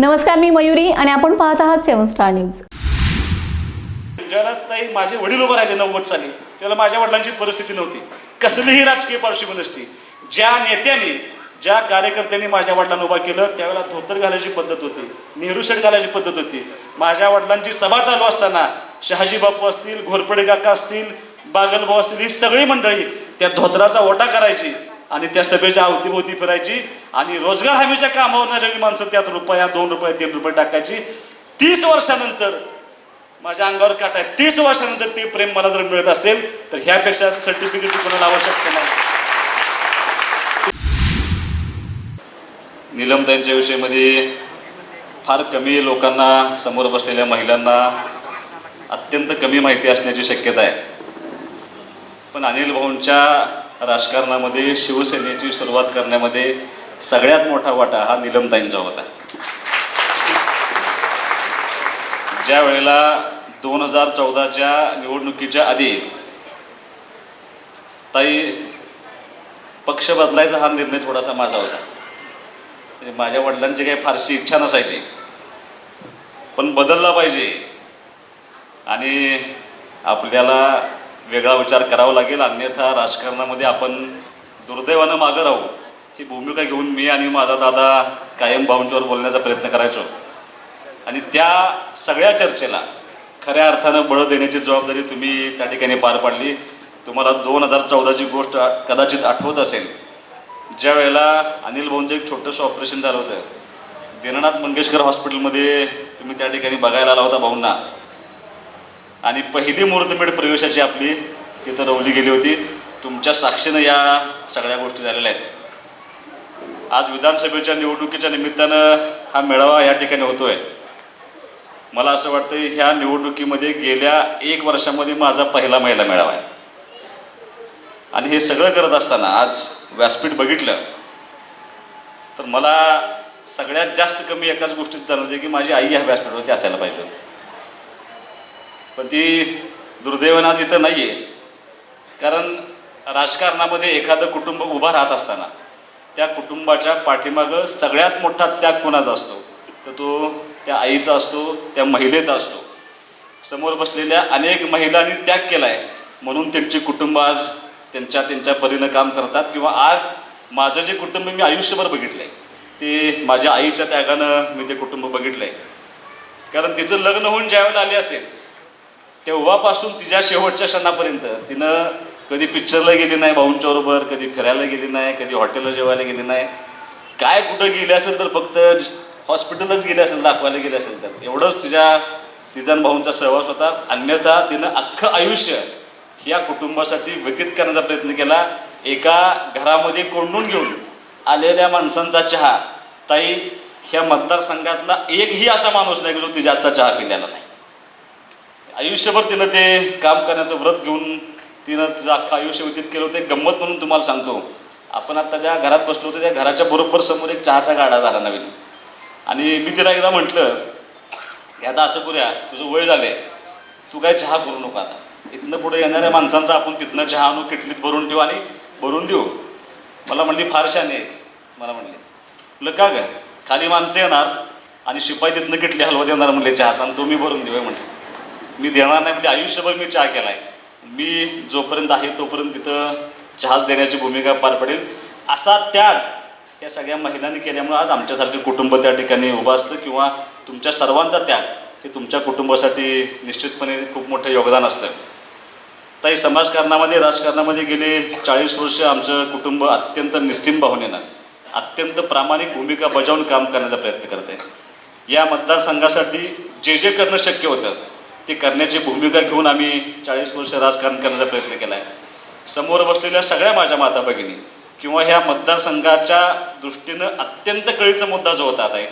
नमस्कार मी मयुरी आणि आपण पाहत आहात सेवन स्टार न्यूज. ज्याला माझे वडील उभं राहिले नव्वद साली. त्याला माझ्या वडिलांची परिस्थिती नव्हती. कसलीही राजकीय पार्श्वभूमी नसती. ज्या नेत्याने ज्या कार्यकर्त्यांनी माझ्या वडिलांना उभा केलं त्यावेळेला धोतर घालायची पद्धत होती. नेहरू शर्ट घालायची पद्धत होती. माझ्या वडिलांची सभा चालू असताना शहाजी बापू असतील घोरपडे काका असतील बागलभाऊ असतील ही सगळी मंडळी त्या धोतराचा ओटा करायची. आणि त्या सभेच्या अवतीभोवती फिरायची. आणि रोजगार हमीच्या कामावर आलेली माणसं त्यात रुपया दोन रुपये तीन रुपये टाकायची. तीस वर्षानंतर माझ्या अंगावर काट आहे. तीस वर्षानंतर ते प्रेम मला जर मिळत असेल तर ह्यापेक्षा सर्टिफिकेट कोणाला आवश्यकता नाही. नीलमताईंच्या विषयामध्ये फार कमी लोकांना समोर बसलेल्या महिलांना अत्यंत कमी माहिती असण्याची शक्यता आहे. पण अनिल भाऊंच्या राजकारणामध्ये शिवसेनेची सुरुवात करण्यामध्ये सगळ्यात मोठा वाटा हा निलमताईंचा होता. ज्या वेळेला दोन हजार चौदाच्या निवडणुकीच्या आधी ताई पक्ष बदलायचा हा निर्णय थोडासा माझा होता. म्हणजे माझ्या वडिलांची काही फारशी इच्छा नसायची. पण बदलला पाहिजे. आणि आपल्याला वेगळा विचार करावा लागेल. अन्यथा राजकारणामध्ये आपण दुर्दैवानं मागं राहू. ही भूमिका घेऊन मी आणि माझा दादा कायम भाऊंच्यावर बोलण्याचा प्रयत्न करायचो. आणि त्या सगळ्या चर्चेला खऱ्या अर्थानं बळ देण्याची जबाबदारी तुम्ही त्या ठिकाणी पार पाडली. तुम्हाला दोन हजार चौदाची गोष्ट कदाचित आठवत असेल. ज्या वेळेला अनिल भाऊंचं एक छोटंसं ऑपरेशन झालं होतं. दीननाथ मंगेशकर हॉस्पिटलमध्ये तुम्ही त्या ठिकाणी बघायला आला होता भाऊंना. आणि पहिली मुहूर्तमेढ प्रवेशाची आपली तिथं रवली गेली होती. तुमच्या साक्षीनं या सगळ्या गोष्टी झालेल्या आहेत. आज विधानसभेच्या निवडणुकीच्या निमित्तानं हा मेळावा या ठिकाणी होतोय. मला असं वाटतं ह्या निवडणुकीमध्ये गेल्या एक वर्षामध्ये माझा पहिला महिला मेळावा आहे. आणि हे सगळं करत असताना आज व्यासपीठ बघितलं तर मला सगळ्यात जास्त कमी एकाच गोष्टीत जाणवते की माझी आई ह्या व्यासपीठावरती असायला पाहिजे होती. पण ती दुर्दैवानं आज इथं नाही आहे कारण राजकारणामध्ये एखादं कुटुंब उभं राहत असताना त्या कुटुंबाच्या पाठीमागं सगळ्यात मोठा त्याग कोणाचा असतो? तर तो त्या आईचा असतो त्या महिलेचा असतो. समोर बसलेल्या अनेक महिलांनी त्याग केला आहे म्हणून त्यांची कुटुंब आज त्यांच्या त्यांच्या परीनं काम करतात किंवा आज माझं जे कुटुंब मी आयुष्यभर बघितलं आहे ते माझ्या आईच्या त्यागानं मी ते कुटुंब बघितलं आहे कारण तिचं लग्न होऊन ज्यावेळेला आले असेल तेव्हापासून तिच्या शेवटच्या क्षणापर्यंत तिनं कधी पिक्चरला गेली नाही भाऊंच्या बरोबर कधी फिरायला गेली नाही कधी हॉटेलला जेवायला गेली नाही. काय कुठं गेली असेल तर फक्त हॉस्पिटलच गेली असेल दाखवायला गेली असेल तर. एवढंच तिच्या तिचा भाऊंचा सहवास होता. अन्यथा तिनं अख्खं आयुष्य ह्या कुटुंबासाठी व्यतीत करण्याचा प्रयत्न केला. एका घरामध्ये कोंडून घेऊन आलेल्या माणसांचा चहा. ताई ह्या मतदारसंघातला एकही असा माणूस नाही की जो तिच्या आता चहा पिण्याला नाही. आयुष्यभर तिनं ते काम करण्याचं व्रत घेऊन तिनं तिचं अख्खं आयुष्य व्यतीत केलं होतं. एक गंमत म्हणून तुम्हाला सांगतो. आपण आत्ता ज्या घरात बसलो होतो त्या घराच्या बरोबर समोर एक चहाचा गाडा झाला नवीन. आणि मी तिला एकदा म्हटलं की आता असं करूया तुझं वय झाले तू काय चहा करू नको आता. इथनं पुढे येणाऱ्या माणसांचा आपण तिथनं चहा आणू किटलीत भरून ठेवू आणि भरून देऊ. मला म्हणली फार छान आहे मला म्हणले म्हटलं का ग? खाली माणसं येणार आणि शिपाई तिथनं किटली हलवा देणार. म्हणले चहाचा आणि तो मी भरून देऊया म्हटलं. मी देणार नाही म्हणजे आयुष्यभर मी चहा केला आहे मी जोपर्यंत आहे तोपर्यंत तिथं चहाच देण्याची भूमिका पार पडेल. असा त्याग या सगळ्या महिलांनी केल्यामुळे आज आमच्यासारखे कुटुंब त्या ठिकाणी उभं असतं किंवा तुमच्या सर्वांचा त्याग हे तुमच्या कुटुंबासाठी निश्चितपणे खूप मोठं योगदान असतं. ताई समाजकारणामध्ये राजकारणामध्ये गेले चाळीस वर्ष आमचं कुटुंब अत्यंत निस्सीम भावनेनं अत्यंत प्रामाणिक भूमिका बजावून काम करण्याचा प्रयत्न करत आहे या मतदारसंघासाठी जे जे करणं शक्य होतं ते करण्याची भूमिका घेऊन आम्ही चाळीस वर्ष राजकारण करण्याचा प्रयत्न केला आहे समोर बसलेल्या सगळ्या माझ्या माता भगिनी किंवा ह्या मतदारसंघाच्या दृष्टीनं अत्यंत कळीचा मुद्दा जो होता आता एक.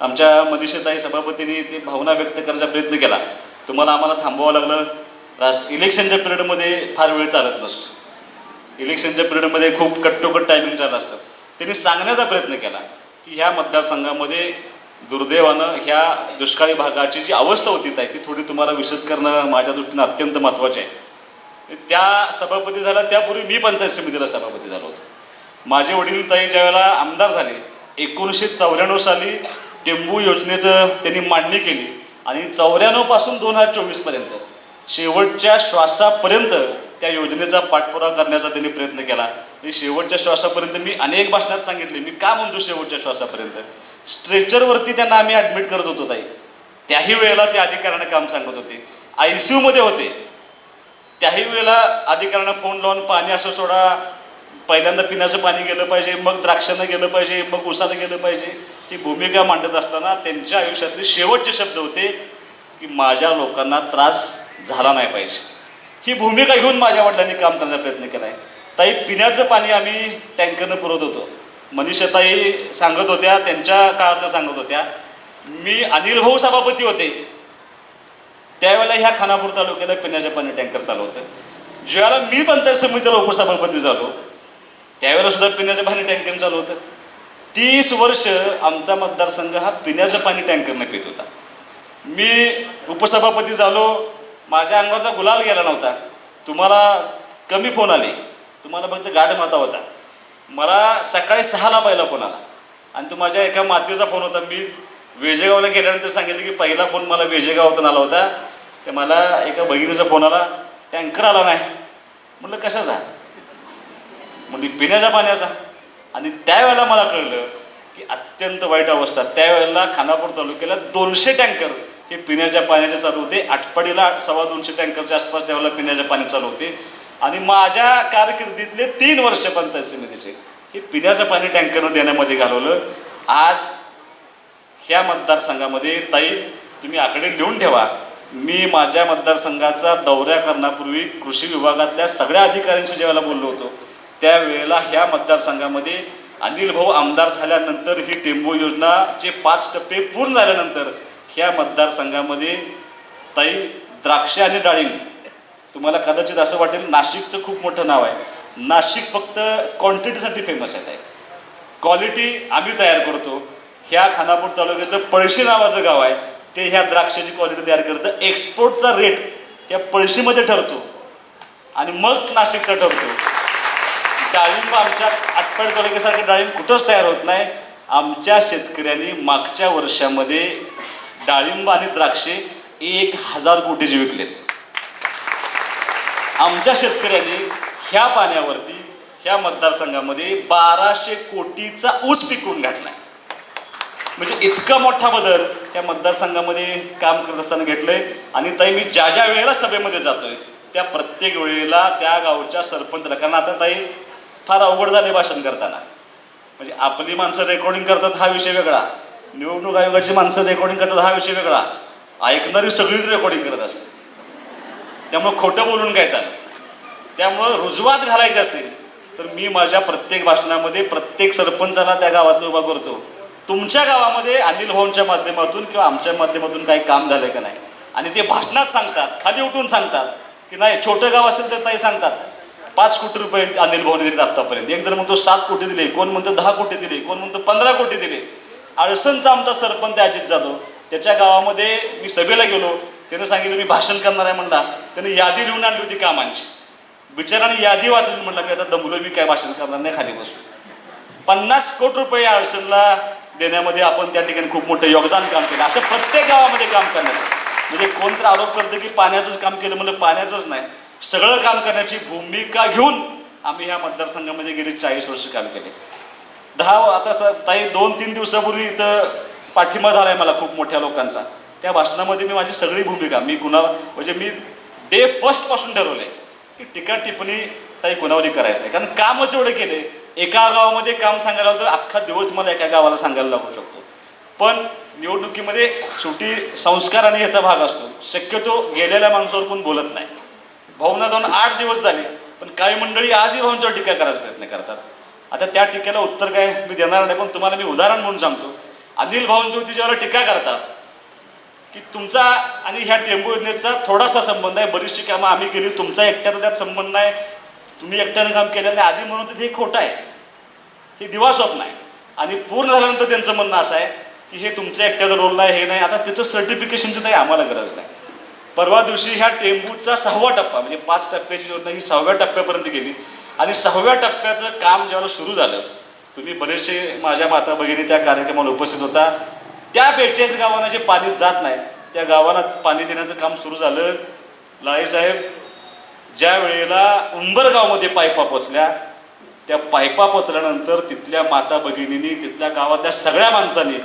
आमच्या मनीषताई सभापतींनी ती भावना व्यक्त करण्याचा प्रयत्न केला. तुम्हाला आम्हाला थांबवावं लागलं. राज इलेक्शनच्या पिरियडमध्ये फार वेळ चालत नसतो. इलेक्शनच्या पिरियडमध्ये खूप कट्टोकट टायमिंग चालत असतं. त्यांनी सांगण्याचा प्रयत्न केला की ह्या मतदारसंघामध्ये दुर्दैवानं ह्या दुष्काळी भागाची जी अवस्था होती ताई ती थोडी तुम्हाला विशद करणं माझ्या दृष्टीनं अत्यंत महत्त्वाचे आहे. त्या सभापती झाला त्यापूर्वी मी पंचायत समितीला सभापती झालो होतो. माझे वडील ताई ज्यावेळेला आमदार झाले एकोणीसशे चौऱ्याण्णव साली टेंबू योजनेचं त्यांनी मांडणी केली आणि चौऱ्याण्णवपासून दोन हजार चोवीसपर्यंत शेवटच्या श्वासापर्यंत त्या योजनेचा पाठपुरावा करण्याचा त्यांनी प्रयत्न केला. आणि शेवटच्या श्वासापर्यंत मी अनेक भाषणात सांगितले मी का म्हणतो शेवटच्या श्वासापर्यंत? स्ट्रेचरवरती त्यांना आम्ही ॲडमिट करत होतो ताई. त्याही वेळेला त्या अधिकाऱ्यानं काम सांगत होते. आय सी यूमध्ये होते. त्याही वेळेला अधिकाऱ्यांना फोन लावून पाणी असं सोडा पहिल्यांदा पिण्याचं पाणी गेलं पाहिजे मग द्राक्षानं गेलं पाहिजे मग उसानं गेलं पाहिजे ही भूमिका मांडत असताना त्यांच्या आयुष्यातले शेवटचे शब्द होते की माझ्या लोकांना त्रास झाला नाही पाहिजे. ही भूमिका घेऊन माझ्या वडिलांनी काम करण्याचा प्रयत्न केला आहे ताई पिण्याचं पाणी आम्ही टँकरनं पुरवत होतो. मनीषताई सांगत होत्या त्यांच्या काळातल्या सांगत होत्या मी अनिल भाऊ सभापती होते. त्यावेळेला ह्या खानापूर तालुक्याला पिण्याच्या पाणी टँकर चालू होतं. ज्यावेळेला मी पंचायत समितीला उपसभापती झालो त्यावेळेला सुद्धा पिण्याचं पाणी टँकर चालू होतं. तीस वर्ष आमचा मतदारसंघ हा पिण्याचं पाणी टँकरने पित होता. मी उपसभापती झालो माझ्या अंगाचा गुलाल गेला नव्हता. तुम्हाला कमी फोन आले तुम्हाला फक्त गाठ माता होता. मला सकाळी सहाला पहिला फोन आला. आणि तो माझ्या एका मातेचा फोन होता. मी वेजेगावला गेल्यानंतर सांगितलं की पहिला फोन मला वेजेगावातून आला होता. तर मला एका बहिणीचा फोन आला. टँकर आला नाही. म्हटलं कशाचा? म्हणजे पिण्याच्या पाण्याचा. आणि त्यावेळेला मला कळलं की अत्यंत वाईट अवस्था. त्यावेळेला खानापूर तालुक्याला दोनशे टँकर हे पिण्याच्या पाण्याचे चालू होते. आटपाडीला सव्वा दोनशे टँकरच्या आसपास त्यावेळेला पिण्याच्या पाणी चालू होते. आणि माझ्या कारकिर्दीतले तीन वर्ष पंचायत समितीचे हे पिण्याचं पाणी टँकरनं देण्यामध्ये घालवलं. आज ह्या मतदारसंघामध्ये ताई तुम्ही आकडे लिहून ठेवा. मी माझ्या मतदारसंघाचा दौऱ्या करण्यापूर्वी कृषी विभागातल्या सगळ्या अधिकाऱ्यांशी ज्यावेळेला बोललो होतो. त्यावेळेला ह्या मतदारसंघामध्ये अनिल भाऊ आमदार झाल्यानंतर ही टेंबू योजनाचे पाच टप्पे पूर्ण झाल्यानंतर ह्या मतदारसंघामध्ये ताई द्राक्ष आणि डाळिंब तुम्हाला कदाचित असं वाटेल नाशिकचं खूप मोठं नाव आहे. नाशिक फक्त क्वांटिटीसाठी फेमस आहे. क्वालिटी आम्ही तयार करतो. ह्या खानापूर तालुक्यातलं पळशी नावाचं गाव आहे. ते ह्या द्राक्षाची क्वालिटी तयार करतं. एक्सपोर्टचा रेट ह्या पळशीमध्ये ठरतो. आणि मग नाशिकचा ठरतो. डाळिंब आमच्या आटपाडी तालुक्यासारखं डाळिंब कुठंच तयार होत नाही. आमच्या शेतकऱ्यांनी मागच्या वर्षामध्ये डाळिंब आणि द्राक्षे एक हजार कोटीचे विकलेत. आमच्या शेतकऱ्यांनी ह्या पाण्यावरती ह्या मतदारसंघामध्ये बाराशे कोटीचा ऊस पिकवून घातलाय. म्हणजे इतका मोठा बदल त्या मतदारसंघामध्ये काम करत असताना घेतलंय. आणि ताई मी ज्या ज्या वेळेला सभेमध्ये जातोय त्या प्रत्येक वेळेला त्या गावच्या सरपंचला कारण आता ताई फार अवघड झाले भाषण करताना. म्हणजे आपली माणसं रेकॉर्डिंग करतात हा विषय वेगळा. निवडणूक आयोगाची माणसं रेकॉर्डिंग करतात हा विषय वेगळा. ऐकणारी सगळीच रेकॉर्डिंग करत असते त्यामुळं खोटं बोलून काय चालत त्यामुळं रुजवात घालायची असेल तर मी माझ्या प्रत्येक भाषणामध्ये प्रत्येक सरपंचाला त्या गावातलं उभा करतो. तुमच्या गावामध्ये अनिल भाऊंच्या माध्यमातून किंवा आमच्या माध्यमातून काही काम झालंय का नाही? आणि ते भाषणात सांगतात खाली उठून सांगतात की नाही छोटं गाव असेल तर ताई सांगतात पाच कोटी रुपये अनिल भाऊने दिले आत्तापर्यंत. एक जण म्हणतो सात कोटी दिले कोण म्हणतो दहा कोटी दिले कोण म्हणतो पंधरा कोटी दिले. आळसनचा आमचा सरपंच अजित जाधव. त्याच्या गावामध्ये मी सभेला गेलो त्यानं सांगितलं मी भाषण करणार आहे म्हणला. त्याने यादी लिहून आणली होती कामांची. बिचाराने यादी वाचली म्हणलं मी आता दमलो मी काय भाषण करणार नाही खाली बसून. पन्नास कोटी रुपये अडचणला देण्यामध्ये आपण त्या ठिकाणी खूप मोठं योगदान काम केलं. असं प्रत्येक गावामध्ये काम करण्याचं. म्हणजे कोणतरी आरोप करतं की पाण्याचंच काम केलं म्हणजे पाण्याचंच नाही. सगळं काम करण्याची भूमिका घेऊन आम्ही ह्या मतदारसंघामध्ये गेली चाळीस वर्ष काम केले. दहा आता स ताई दोन तीन दिवसापूर्वी इथं पाठिंबा झाला आहे मला खूप मोठ्या लोकांचा. त्या भाषणामध्ये मी माझी सगळी भूमिका मी कुणाला म्हणजे मी डे फर्स्टपासून ठरवलं आहे की टीका टिप्पणी ताई कुणावरी करायचं नाही. कारण कामच एवढं केले एका गावामध्ये काम सांगायला तर अख्खा दिवस मला एका गावाला सांगायला लागू शकतो. पण निवडणुकीमध्ये शेवटी संस्कार आणि याचा भाग असतो. शक्यतो गेलेल्या माणसावर कोण बोलत नाही. भाऊना जाऊन आठ दिवस झाले पण काही मंडळी आजही भाऊंच्यावर टीका करायचा प्रयत्न करतात. आता त्या टीकेला उत्तर काय मी देणार नाही पण तुम्हाला मी उदाहरण म्हणून सांगतो. अनिल भाऊंच्यावरती ज्यावेळेला टीका करतात. की तुमचा आणि ह्या टेंबू योजनेचा थोडासा संबंध आहे. बरीचशी कामं आम्ही केली. तुमचा एकट्याचा त्यात संबंध नाही. तुम्ही एकट्यानं काम केलेलं नाही आधी म्हणून तर हे खोटं आहे. हे दिवा स्वप्न आहे. आणि पूर्ण झाल्यानंतर त्यांचं म्हणणं असं आहे की हे तुमच्या एकट्याचा रोल नाही हे नाही. आता त्याचं सर्टिफिकेशनची काही आम्हाला गरज नाही. परवा दिवशी ह्या टेंबूचा सहावा टप्पा म्हणजे पाच टप्प्याची योजना ही सहाव्या टप्प्यापर्यंत गेली. आणि सहाव्या टप्प्याचं काम ज्यावेळेला सुरू झालं तुम्ही बरेचसे माझ्या माता भगिनी त्या कार्यक्रमाला उपस्थित होता. त्या बेचाळीस गावांना जे पाणी जात नाही त्या गावांना पाणी देण्याचं काम सुरू झालं. लाळेसाहेब ज्या वेळेला उंबरगावमध्ये पायपा पोचल्या त्या पायपा पोचल्यानंतर तिथल्या माता भगिनींनी तिथल्या गावातल्या सगळ्या माणसांनी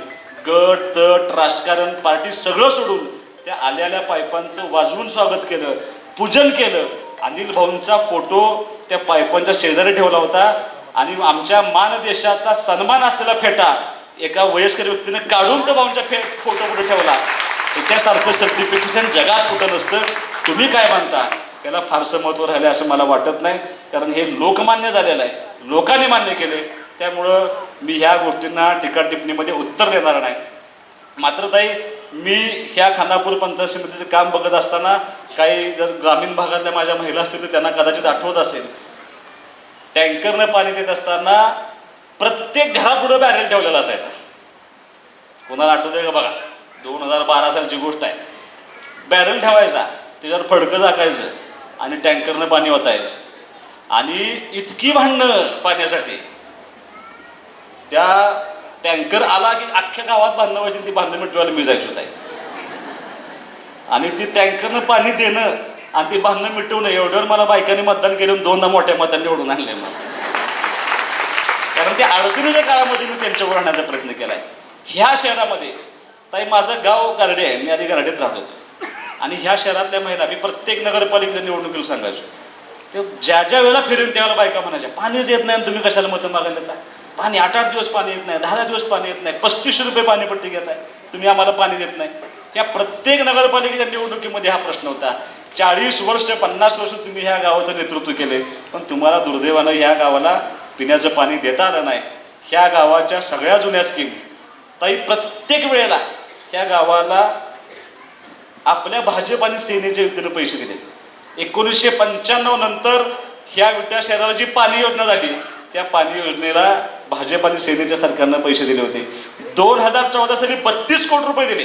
गट तट राजकारण पार्टी सगळं सोडून त्या आलेल्या पायपांचं वाजवून स्वागत केलं पूजन केलं. अनिल भाऊंचा फोटो त्या पायपांच्या शेजारी ठेवला होता आणि आमच्या मानदेशाचा सन्मान असलेला फेटा एका वयस्कर व्यक्तीने काढून तो भाऊंच्या फे फोटो पुढे ठेवला. त्याच्यासारखं सर्टिफिकेशन जगात कुठं नसतं. तुम्ही काय मानता त्याला फारसं महत्त्व राहिलं असं मला वाटत नाही. कारण हे लोकमान्य झालेलं आहे. लोकांनी मान्य केले त्यामुळं मी ह्या गोष्टींना टीका टिप्पणीमध्ये उत्तर देणार नाही. मात्र ताई मी ह्या खानापूर पंचायत समितीचं काम बघत असताना काही जर ग्रामीण भागातल्या माझ्या महिला असतील तर त्यांना कदाचित आठवत असेल. टँकरनं पाणी देत असताना प्रत्येक घरापुढं बॅरेल ठेवलेला असायचा. कोणाला आठवतंय का बघा? दोन हजार बारा सालची गोष्ट आहे. बॅरल ठेवायचा त्याच्यावर फडकं टाकायचं आणि टँकरनं पाणी ओतायचं. आणि इतकी भांडणं पाण्यासाठी. त्या टँकर आला की अख्ख्या गावात भांडणं व्हायची ती भांडणं मिटवायला मी होत. आहे आणि ती टँकरनं पाणी देणं आणि ती भांडणं मिटवणं एवढ्यावर मला बायकांनी मतदान केलं दोनदा मोठ्या मतांनी निवडून आणले मग कारण त्या अडचणीच्या काळामध्ये मी त्यांच्यावर आणण्याचा प्रयत्न केला आहे ह्या शहरामध्ये ताई माझं गाव गारडे आहे. मी आधी गारडेत राहत होतो. आणि ह्या शहरातल्या महिला मी प्रत्येक नगरपालिकेच्या निवडणुकीला सांगायचो. ते ज्या ज्या वेळेला फिरून त्यावेळेला बायका म्हणायच्या पाणीच येत नाही आणि तुम्ही कशाला मतं मागायला येता? पाणी आठ आठ दिवस पाणी येत नाही दहा दहा दिवस पाणी येत नाही पस्तीसशे रुपये पाणीपट्टी आहे तुम्ही आम्हाला पाणी देत नाही. या प्रत्येक नगरपालिकेच्या निवडणुकीमध्ये हा प्रश्न होता. चाळीस वर्ष पन्नास वर्ष तुम्ही ह्या गावाचं नेतृत्व केले पण तुम्हाला दुर्दैवानं ह्या गावाला पिण्याचं पाणी देता आलं नाही. ह्या गावाच्या सगळ्या जुन्या स्कीम ताई प्रत्येक वेळेला ह्या गावाला आपल्या भाजप आणि सेनेच्या युतीनं पैसे दिले. एकोणीसशे पंच्याण्णव नंतर ह्या विटा शहराला जी पाणी योजना झाली त्या पाणी योजनेला भाजप आणि सेनेच्या सरकारनं पैसे दिले होते. दोन हजार चौदा साली बत्तीस कोटी रुपये दिले.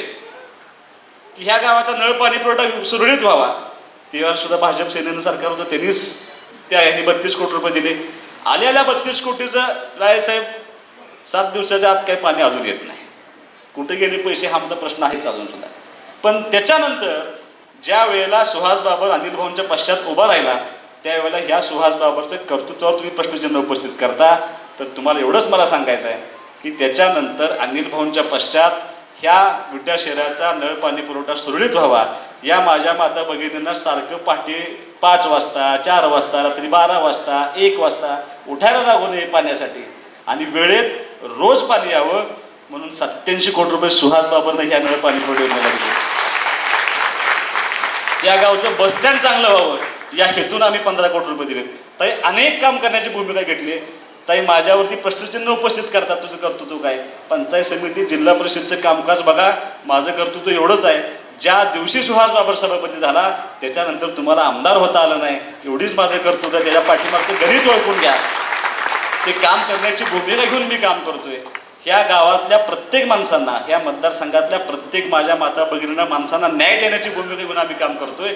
की ह्या गावाचा नळ पाणी पुरवठा सुरळीत व्हावा. तेव्हा सुद्धा भाजप सेनेनं सरकार होतं त्यांनीच त्या ह्यांनी बत्तीस कोटी रुपये दिले. आलेल्या बत्तीस कोटीचं रायसाहेब सात दिवसाच्या आत काही पाणी अजून येत नाही. कुठे गेले पैसे हा आमचा प्रश्न आहेच अजून सुद्धा. पण त्याच्यानंतर ज्या वेळेला सुहास बाबर अनिल भाऊंच्या पश्चात उभा राहिला त्यावेळेला ह्या सुहास बाबरचं कर्तृत्वावर तुम्ही प्रश्नचिन्ह उपस्थित करता. तर तुम्हाला एवढंच मला सांगायचं आहे की त्याच्यानंतर अनिल भाऊंच्या पश्चात ह्या विट्या शहराचा नळ पाणी पुरवठा सुरळीत व्हावा. या माझ्या माता भगिनींना सारखं पहाटे पाच वाजता चार वाजता रात्री बारा वाजता एक वाजता उठायला लागू नये पाण्यासाठी. आणि वेळेत रोज पाणी यावं म्हणून सत्याऐंशी कोटी रुपये सुहास बाबरनं ह्या नळ पाणी पुरवठा योजनेला दिले. या गावचं बस स्टँड चांगलं व्हावं. या हेतून आम्ही पंधरा कोटी रुपये दिले ताई अनेक काम करण्याची भूमिका घेतली. ताई माझ्यावरती प्रश्नचिन्ह उपस्थित करतात तुझं कर्तृत्व काय? पंचायत समिती जिल्हा परिषदचं कामकाज बघा माझं कर्तृत्व एवढंच आहे. ज्या दिवशी सुहास बाबर सभापती झाला त्याच्यानंतर तुम्हाला आमदार होता आलं नाही. एवढीच माझं कर्तृत्व आहे. त्याच्या पाठीमागचं गणित ओळखून घ्या. ते काम करण्याची भूमिका घेऊन मी काम करतोय. ह्या गावातल्या प्रत्येक माणसांना ह्या मतदारसंघातल्या प्रत्येक माझ्या माता भगिनींना माणसांना न्याय देण्याची भूमिका घेऊन आम्ही काम करतोय.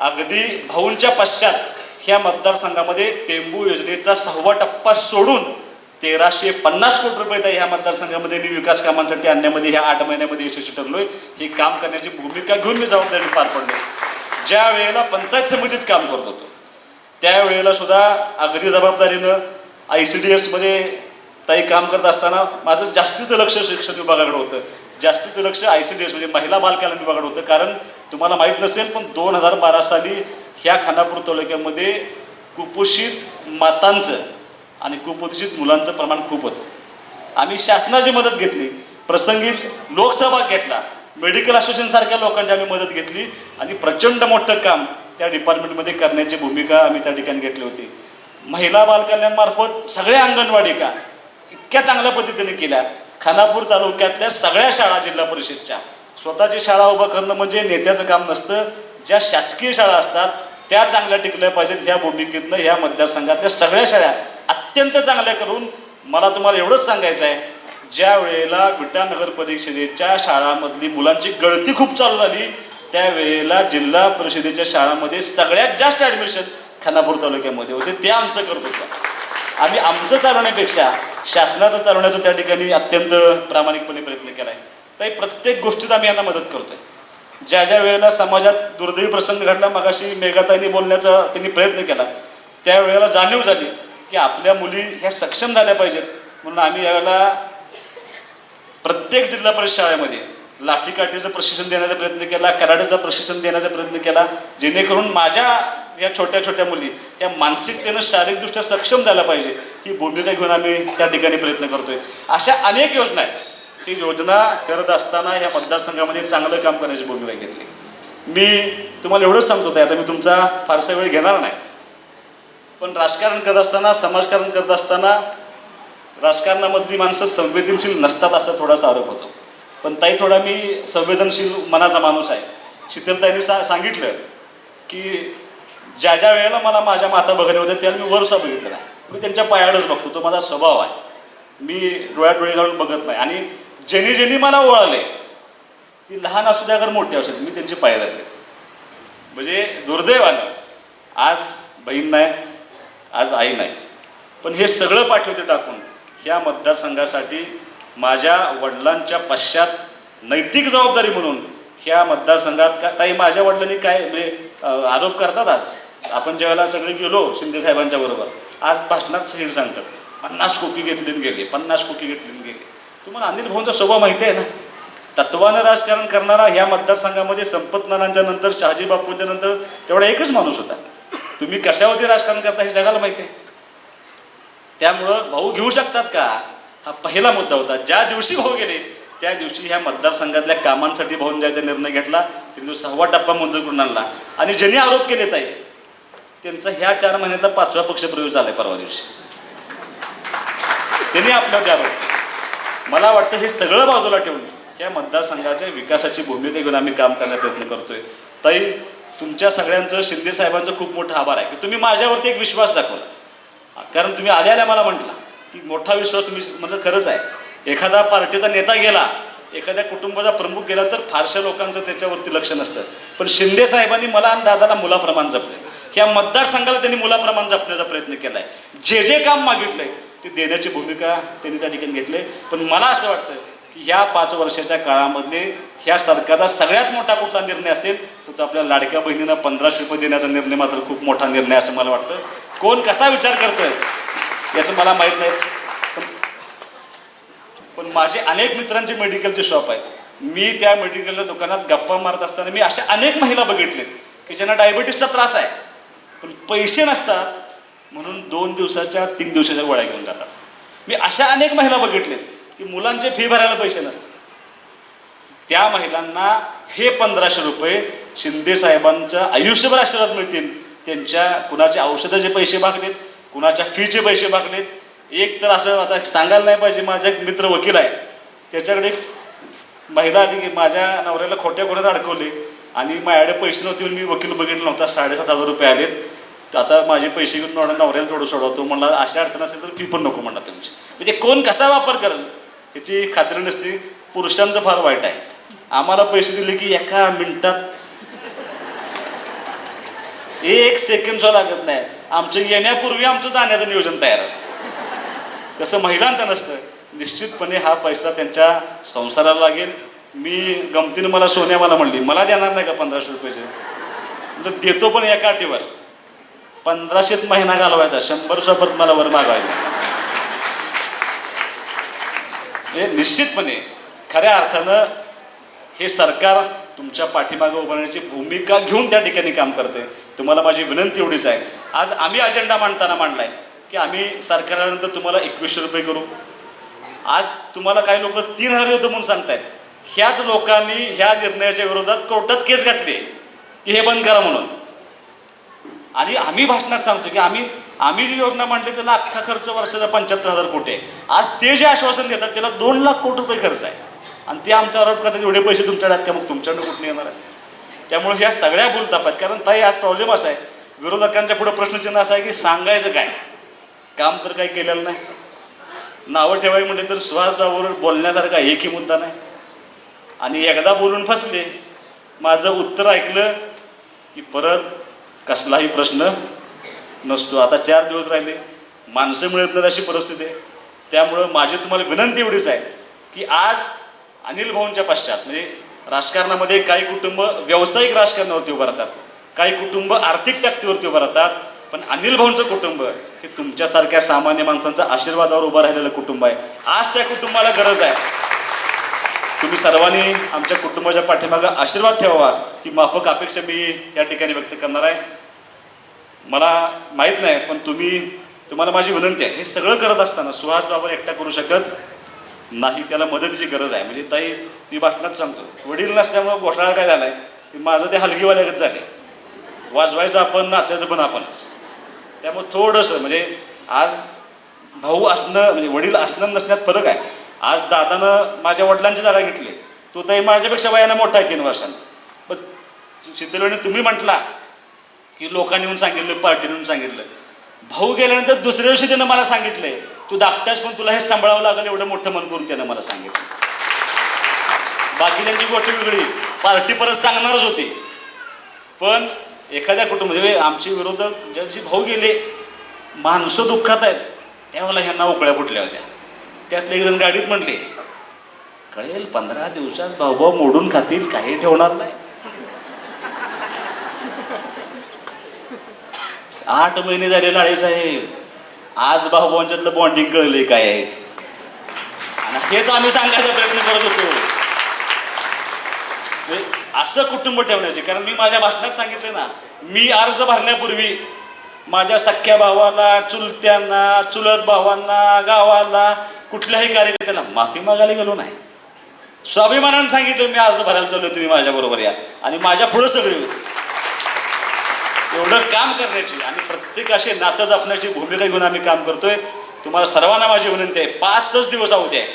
अगदी भाऊंच्या पश्चात ह्या मतदारसंघामध्ये टेंबू योजनेचा सहावा टप्पा सोडून तेराशे पन्नास कोटी रुपये त्या ह्या मतदारसंघामध्ये मी विकास कामांसाठी आणण्यामध्ये ह्या आठ महिन्यामध्ये यशस्वी ठरलोय. हे काम करण्याची भूमिका घेऊन मी जबाबदारी पार पडलो ज्या वेळेला पंचायत समितीत काम करत होतो त्यावेळेला सुद्धा अगदी जबाबदारीनं आय सी डी एसमध्ये ताई काम करत असताना माझं जास्तीचं लक्ष शिक्षण विभागाकडे होतं. जास्तीचं लक्ष आय सी डी एस म्हणजे महिला बालकल्याण विभागाकडे होतं. कारण तुम्हाला माहीत नसेल पण दोन हजार बारा साली ह्या खानापूर तालुक्यामध्ये कुपोषित मातांचं आणि कुपोषित मुलांचं प्रमाण खूप होतं. आम्ही शासनाची मदत घेतली. प्रसंगी लोकसभा घेतला. मेडिकल असोसिएशनसारख्या लोकांची आम्ही मदत घेतली. आणि प्रचंड मोठं काम त्या डिपार्टमेंटमध्ये करण्याची भूमिका आम्ही त्या ठिकाणी घेतली होती. महिला बालकल्याणमार्फत सगळ्या अंगणवाडी का इतक्या चांगल्या पद्धतीने केल्या. खानापूर तालुक्यातल्या सगळ्या शाळा जिल्हा परिषदच्या. स्वतःची शाळा उभं करणं म्हणजे नेत्याचं काम नसतं. ज्या शासकीय शाळा असतात त्या चांगल्या टिकल्या पाहिजेत ह्या भूमिकेतनं ह्या मतदारसंघातल्या सगळ्या शाळा अत्यंत चांगल्या करून मला तुम्हाला एवढंच सांगायचं आहे ज्या वेळेला विटा नगर परिषदेच्या शाळामधली मुलांची गळती खूप चालू झाली त्यावेळेला जिल्हा परिषदेच्या शाळामध्ये सगळ्यात जास्त ॲडमिशन खानापूर तालुक्यामध्ये होते ते आमचं करत होतं. आम्ही आमचं चालवण्यापेक्षा शासनाचं चालवण्याचा त्या ठिकाणी अत्यंत प्रामाणिकपणे प्रयत्न केला आहे तर प्रत्येक गोष्टीत आम्ही यांना मदत करतोय. ज्या ज्या वेळेला समाजात दुर्दैवी प्रसंग घडला मगाशी मेघाताईंनी बोलण्याचा त्यांनी प्रयत्न केला त्यावेळेला जाणीव झाली की आपल्या मुली ह्या सक्षम झाल्या पाहिजेत. म्हणून आम्ही यावेळेला प्रत्येक जिल्हा परिषद शाळेमध्ये लाठीकाठीचं प्रशिक्षण देण्याचा प्रयत्न केला कराटेचं प्रशिक्षण देण्याचा प्रयत्न केला जेणेकरून माझ्या या छोट्या छोट्या मुली या मानसिकतेनं शारीरिकदृष्ट्या सक्षम झाल्या पाहिजे. ही भूमिका घेऊन आम्ही त्या ठिकाणी प्रयत्न करतोय. अशा अनेक योजना आहेत. ही योजना करत असताना ह्या मतदारसंघामध्ये चांगलं काम करण्याची भूमिका घेतली. मी तुम्हाला एवढंच सांगतो आहे आता मी तुमचा फारसा वेळ घेणार नाही. पण राजकारण करत असताना समाजकारण करत असताना राजकारणामधली माणसं संवेदनशील नसतात असा थोडासा आरोप होतो. पण ताई थोडा मी संवेदनशील मनाचा माणूस आहे. शीतलताईंनी सा सांगितलं की ज्या ज्या वेळेला मला माझ्या माता बघायला होत्या त्यावेळेला मी वरसा बघितलेला आहे. मी त्यांच्या पायाडच बघतो तो माझा स्वभाव आहे. मी डोळ्यात डोळे घालून बघत नाही. आणि ज्यांनी ज्यांनी मला ओळखले ती लहान असू द्या अगर मोठी असू मी त्यांचे पाय लागले. म्हणजे दुर्दैवानं आज बहीण नाही आज आई नाही. पण हे सगळं पाठवते टाकून ह्या मतदारसंघासाठी माझ्या वडिलांच्या पश्चात नैतिक जबाबदारी म्हणून ह्या मतदारसंघात का काही माझ्या वडिलांनी काय म्हणजे आरोप करतात आज? आपण ज्यावेळेला सगळे गेलो शिंदे साहेबांच्या बरोबर आज भाषणात सगळे सांगतात पन्नास कोकी घेतली गेले पन्नास कोकी घेतली गेले. तुम्हाला अनिल भाऊंचा स्वभाव माहिती आहे ना? तत्वानं राजकारण करणारा ह्या मतदारसंघामध्ये संपत नानांच्या नंतर शहाजी बापूंच्या नंतर तेवढा एकच माणूस होता. तुम्ही कशावरती राजकारण करता हे जगाला माहिती आहे. त्यामुळं भाऊ घेऊ शकतात का? हा पहिला मुद्दा होता. ज्या दिवशी भाऊ गेले त्या दिवशी ह्या मतदारसंघातल्या कामांसाठी भाऊन जायचा निर्णय घेतला त्यांनी सहावा टप्पा मंजूर करून आणला. आणि ज्यांनी आरोप केले ताई त्यांचा ह्या चार महिन्यातला पाचवा पक्षप्रवेश झालाय परवा दिवशी. त्यांनी आपल्या आरोप मला वाटतं हे सगळं बाजूला ठेवून या मतदारसंघाच्या विकासाची भूमिका घेऊन आम्ही काम करण्याचा प्रयत्न करतोय. ताई तुमच्या सगळ्यांचं शिंदे साहेबांचं खूप मोठा आभार आहे. की तुम्ही माझ्यावरती एक विश्वास दाखवला. कारण तुम्ही आल्या आल्या मला म्हटला की मोठा विश्वास तुम्ही म्हणलं खरंच आहे. एखादा पार्टीचा नेता गेला एखाद्या कुटुंबाचा प्रमुख गेला तर फारशा लोकांचं त्याच्यावरती लक्ष नसतं. पण शिंदे साहेबांनी मला आणि दादाला मुलाप्रमाण जपलं. ह्या मतदारसंघाला त्यांनी मुलाप्रमाण जपण्याचा प्रयत्न केलाय. जे जे काम मागितलंय ते देण्याची भूमिका त्यांनी त्या ठिकाणी घेतली पण मला असं वाटतं की ह्या पाच वर्षाच्या काळामध्ये ह्या सरकारचा सगळ्यात मोठा कुठला निर्णय असेल तर तो आपल्या लाडक्या बहिणींना पंधराशे रुपये देण्याचा निर्णय मात्र खूप मोठा निर्णय असं मला वाटतं. कोण कसा विचार करतोय याचं मला माहीत नाही. पण माझे अनेक मित्रांचे मेडिकलचे शॉप आहेत. मी त्या मेडिकलच्या दुकानात गप्पा मारत असताना मी अशा अनेक महिला बघितले की ज्यांना डायबिटीसचा त्रास आहे. पण पैसे नसतात म्हणून दोन दिवसाच्या तीन दिवसाच्या गोळ्या घेऊन जातात. मी अशा अनेक महिला बघितलेत की मुलांचे फी भरायला पैसे नसतात. त्या महिलांना हे पंधराशे रुपये शिंदे साहेबांच्या आयुष्यभर आशीर्वाद मिळतील. त्यांच्या कुणाच्या औषधाचे पैसे भागलेत कुणाच्या फीचे पैसे भागलेत एक तर असं आता सांगायला नाही पाहिजे माझा एक मित्र वकील आहे. त्याच्याकडे एक महिला आली की माझ्या नवऱ्याला खोट्या खोट्यात अडकवले. आणि माझ्याकडे पैसे नव्हते म्हणून मी वकील बघितला नव्हता. साडेसात हजार रुपये आलेत. तर आता माझे पैसे घेऊन नवऱ्या नवऱ्याला थोडं सोडवतो. म्हणला अशा अडचण असेल तर फी पण नको म्हणला तुमची. म्हणजे कोण कसा वापर करेल? ह्याची खात्री नसते. पुरुषांचं फार वाईट आहे. आम्हाला पैसे दिले की एका मिनिटात एक सेकंड सुद्धा लागत नाही. आमचं येण्यापूर्वी आमचं जाण्याचं नियोजन तयार असतं. तसं महिलांचं नसतं. निश्चितपणे हा पैसा त्यांच्या संसाराला लागेल. मी गमतीनं मला सोन्या मला म्हणली मला देणार नाही का पंधराशे रुपयाचे? म्हणजे देतो पण एका अटीवर. पंधराशेत महिना घालवायचा शंभर रुपये मला वर मागवायचा. हे निश्चितपणे खऱ्या अर्थानं हे सरकार तुमच्या पाठीमागे उभारण्याची भूमिका घेऊन त्या ठिकाणी काम करते तुम्हाला माझी विनंती एवढीच आहे. आज आम्ही अजेंडा मांडताना मांडलाय की आम्ही सरकारानंतर तुम्हाला एकवीसशे रुपये करू. आज तुम्हाला काही लोक तीन हजार देतो म्हणून सांगतायत. ह्याच लोकांनी ह्या निर्णयाच्या विरोधात कोर्टात केस घातली आहे की हे बंद करा म्हणून. आणि आम्ही भाषणात सांगतो की आम्ही आम्ही जी योजना मांडली त्याला अख्खा खर्च वर्षाचा पंच्याहत्तर हजार कोटी आहे. आज ते जे आश्वासन देतात त्याला दोन लाख कोटी रुपये खर्च आहे. आणि ते आमच्या आरोप करतात एवढे पैसे तुमच्याकडे आहेत का मग तुमच्याकडे कुठून येणार आहे? त्यामुळे ह्या सगळ्या बोलताप आहेत कारण ताई आज प्रॉब्लेम असा आहे. विरोधकांच्या पुढे प्रश्नचिन्ह असं आहे की सांगायचं काय? काम तर काही केलेलं नाही. नावं ठेवाय म्हणजे तर सुहासबाबूवर बोलण्यासारखा एकही मुद्दा नाही. आणि एकदा बोलून फसले. माझं उत्तर ऐकलं की परत कसलाही प्रश्न नसतो. आता चार दिवस राहिले. माणसं मिळत नाहीत अशी परिस्थिती आहे. त्यामुळं माझी तुम्हाला विनंती एवढीच आहे की आज अनिल भाऊंच्या पश्चात म्हणजे राजकारणामध्ये काही कुटुंब व्यावसायिक राजकारणावरती उभं राहतात. काही कुटुंब आर्थिक ताकदीवरती उभं राहतात. पण अनिल भाऊंचं कुटुंब हे तुमच्यासारख्या सामान्य माणसांचा आशीर्वादावर उभं राहिलेलं कुटुंब आहे. आज त्या कुटुंबाला गरज आहे. तुम्ही सर्वांनी आमच्या कुटुंबाच्या पाठीमागं आशीर्वाद ठेवावा. ही माफक अपेक्षा मी या ठिकाणी व्यक्त करणार आहे. मला माहीत नाही पण तुम्ही तुम्हाला माझी विनंती आहे हे सगळं करत असताना सुहास बाबर एकटा करू शकत नाही त्याला मदतीची गरज आहे. म्हणजे ताई मी भाषणात सांगतो वडील नसल्यामुळं घोटाळा काय झाला की माझं ते हलगीवाल्यागत झाले. वाजवायचं आपण नाचायचं पण आपणच. त्यामुळे थोडंसं म्हणजे आज भाऊ असणं म्हणजे वडील असणं नसण्यात फरक आहे. आज दादानं माझ्या वडिलांची जागा घेतली. तो ताई माझ्यापेक्षा वयानं मोठा आहे तीन वर्षांनी. पण शीतलवेणी तुम्ही म्हटला की लोकांनी येऊन सांगितलं पार्टीने येऊन सांगितलं. भाऊ गेल्यानंतर दुसऱ्या दिवशी त्यानं मला सांगितलंय तू दाखताच पण तुला हे सांभाळावं लागेल एवढं मोठं मन करून त्यानं मला सांगितलं. बाकीच्यांची गोष्ट वेगळी. पार्टी परत सांगणारच होती. पण एखाद्या कुटुंब म्हणजे आमचे विरोधक ज्या दिवशी भाऊ गेले माणसं दुःखात आहेत त्यावेळेला ह्यांना उकळ्या फुटल्या होत्या. त्यातले एक जण गाडीत म्हणले कळेल पंधरा दिवसात भाऊभाऊ मोडून खातील काही ठेवणार नाही. आठ महिने झाले नाळे साहेब. आज भाऊभावांच्यातलं बॉन्डिंग कळले काय आहेत आणि हेच आम्ही सांगायचा प्रयत्न करत होतो. असं कुटुंब ठेवण्याचे कारण मी माझ्या भाषणात सांगितले ना मी अर्ज भरण्यापूर्वी माझ्या सख्ख्या भावाला चुलत्यांना चुलत भावांना गावाला कुठल्याही कार्यकर्त्याला माफी मागायला गेलो नाही. स्वाभिमानानं सांगितलं मी अर्ज भरायला चाललो तुम्ही माझ्याबरोबर या. आणि माझ्या पुढं सगळे एवढं काम करण्याची आणि प्रत्येक असे नातं जपण्याची भूमिका घेऊन आम्ही काम करतोय. तुम्हाला सर्वांना माझी विनंती आहे पाचच दिवस आहोत आहे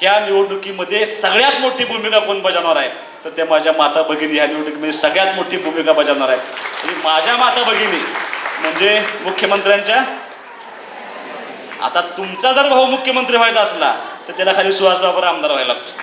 ह्या निवडणुकीमध्ये सगळ्यात मोठी भूमिका कोण बजावणार आहे? तर त्या माझ्या माता भगिनी ह्या निवडणुकीमध्ये सगळ्यात मोठी भूमिका बजावणार आहे. आणि माझ्या माता भगिनी म्हणजे मुख्यमंत्र्यांच्या आता तुमचा जर भाऊ मुख्यमंत्री व्हायचा असला तर त्याला खाली सुहासबाबर आमदार व्हायला लागतो.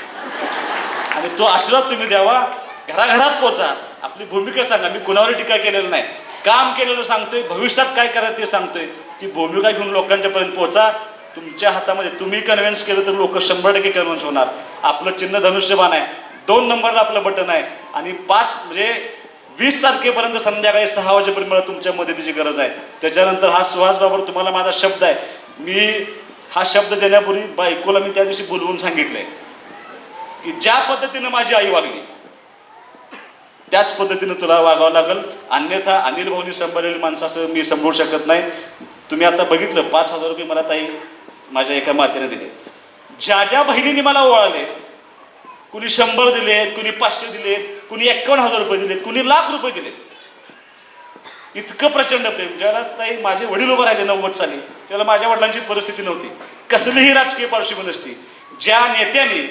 आणि तो आशीर्वाद तुम्ही द्यावा. घराघरात पोचा. आपली भूमिका सांगा. मी कुणावर टीका केलेलं नाही. काम केलेलं सांगतोय. भविष्यात काय करायचं ते सांगतोय. ती भूमिका घेऊन लोकांच्यापर्यंत पोचा. तुमच्या हातामध्ये तुम्ही कन्व्हिन्स केलं तर लोक शंभर टक्के कन्व्हिन्स होणार. आपलं चिन्ह धनुष्यबाण आहे. दोन नंबरला आपलं बटन आहे. आणि पाच म्हणजे वीस तारखेपर्यंत संध्याकाळी सहा वाजेपर्यंत मला तुमच्या मदतीची गरज आहे. त्याच्यानंतर हा सुहास बाबर तुम्हाला माझा शब्द आहे. मी हा शब्द देण्यापूर्वी बायकोला मी त्या दिवशी बोलवून सांगितलंय की ज्या पद्धतीनं माझी आई वागली त्याच पद्धतीनं तुला वागावं लागेल. अन्यथा अनिल भाऊनी सांभाळलेली माणसं असं मी सांभाळू शकत नाही. तुम्ही आता बघितलं पाच हजार रुपये मला ताई माझ्या एका मातेने दिले. ज्या ज्या बहिणींनी मला ओळाले कुणी शंभर दिलेत कुणी पाचशे दिलेत कुणी एक्कावन्न हजार रुपये दिलेत कुणी लाख रुपये दिलेत इतकं प्रचंड प्रेम. ज्याला ताई माझे वडील उभं राहिले नव्वद साली त्याला माझ्या वडिलांची परिस्थिती नव्हती. कसलीही राजकीय पार्श्वभूमी नसती. ज्या नेत्यांनी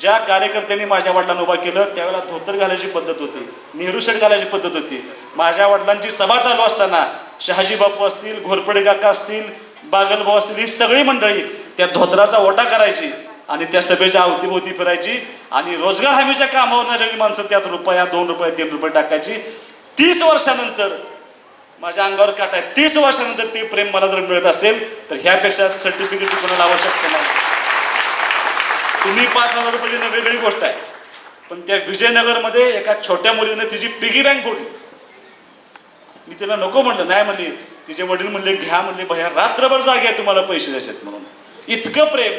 ज्या कार्यकर्त्यांनी माझ्या वडिलांना उभा केलं त्यावेळेला धोतर घालायची पद्धत होती नेहरू शर्ट घालायची पद्धत होती. माझ्या वडिलांची सभा चालू असताना शहाजी बापू असतील घोरपडे काका असतील बागल भाऊ असतील ही सगळी मंडळी त्या धोतराचा ओटा करायची आणि त्या सभेच्या अवतीभोवती फिरायची आणि रोजगार हमीच्या कामावर आलेली माणसं त्यात रुपया दोन रुपये तीन रुपये टाकायची. तीस वर्षानंतर माझ्या अंगावर काट आहे. तीस वर्षानंतर ते प्रेम मला जर मिळत असेल तर ह्यापेक्षा सर्टिफिकेट कोणाला आवश्यक नाही. तुम्ही पाच हजार रुपये देणं वेगळी गोष्ट आहे. पण त्या विजयनगरमध्ये एका छोट्या मुलीनं तिची पिगी बँक फोडली. मी तिला नको म्हणलं नाही म्हणली तिचे वडील म्हणले घ्या म्हणले भया रात्रभर जागे आहे तुम्हाला पैसे द्यायचे म्हणून. इतकं प्रेम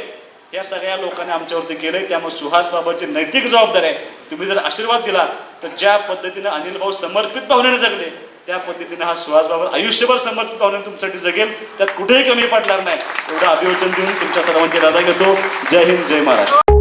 या सगळ्या लोकांनी आमच्यावरती केलंय. त्यामुळे सुहास बाबाची नैतिक जबाबदारी आहे. तुम्ही जर आशीर्वाद दिला तर ज्या पद्धतीनं अनिल भाऊ समर्पित भावनेने जगले त्या पद्धतीने हा सुहास बाबर आयुष्यभर समर्पित भावनेने तुमच्यासाठी जगेल. त्यात कुठेही कमी पडणार नाही. एवढं अभिवचन देऊन तुमच्या सर्वांची दादा घेतो. जय हिंद जय महाराष्ट्र.